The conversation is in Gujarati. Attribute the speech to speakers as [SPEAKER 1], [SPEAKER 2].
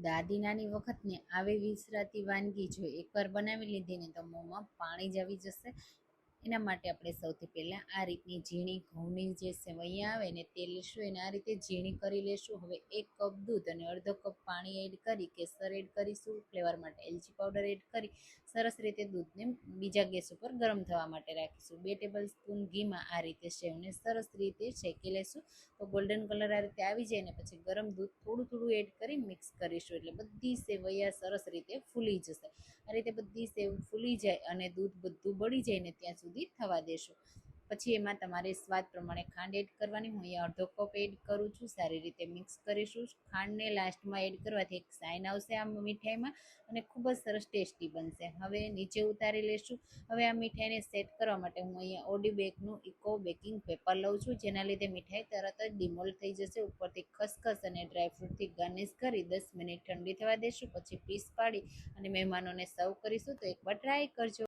[SPEAKER 1] દાદી નાની વખતને આવી વિસરાતી વાનગી જો એકવાર બનાવી લીધી ને તો મોંમાં પાણી જ આવી જશે. એના માટે આપણે સૌથી પહેલાં આ રીતની ઝીણી ઘઉંની જે સેવૈયા આવે ને તે લેશું. એને આ રીતે ઝીણી કરી લેશું. હવે એક કપ દૂધ અને અડધો કપ પાણી એડ કરી કેસર એડ કરીશું. ફ્લેવર માટે એલચી પાવડર એડ કરી સરસ રીતે દૂધને બીજા ગેસ ઉપર ગરમ થવા માટે રાખીશું. બે ટેબલ સ્પૂન ઘીમાં આ રીતે સેવને સરસ રીતે શેકી લેશું. તો ગોલ્ડન કલર આ રીતે આવી જાય ને પછી ગરમ દૂધ થોડું થોડું એડ કરી મિક્સ કરીશું. એટલે બધી સેવૈયા સરસ રીતે ફૂલી જશે. આ રીતે બધી સેવ ફૂલી જાય અને દૂધ બધું બળી જાય ને ત્યાં સુધી થવા દેશું. પછી એમાં તમારે સ્વાદ પ્રમાણે ખાંડ એડ કરવાની, હું અહીંયા અડધો કપ એડ કરું છું, સારી રીતે મિક્સ કરીશું. ખાંડને લાસ્ટમાં એડ કરવાથી એક સાઇન આવશે આ મીઠાઈમાં અને ખૂબ જ સરસ ટેસ્ટી બનશે. હવે નીચે ઉતારી લેશું. હવે આ મીઠાઈને સેટ કરવા માટે હું અહીંયા ઓડી બેગનું ઇકો બેકિંગ પેપર લઉં છું, જેના લીધે મીઠાઈ તરત જ ડિમોલ થઈ જશે. ઉપરથી ખસખસ અને ડ્રાયફ્રૂટથી ગાર્નિશ કરી દસ મિનિટ ઠંડી થવા દેશું. પછી પીસ પાડી અને મહેમાનોને સર્વ કરીશું. તો એકવાર ટ્રાય કરજો.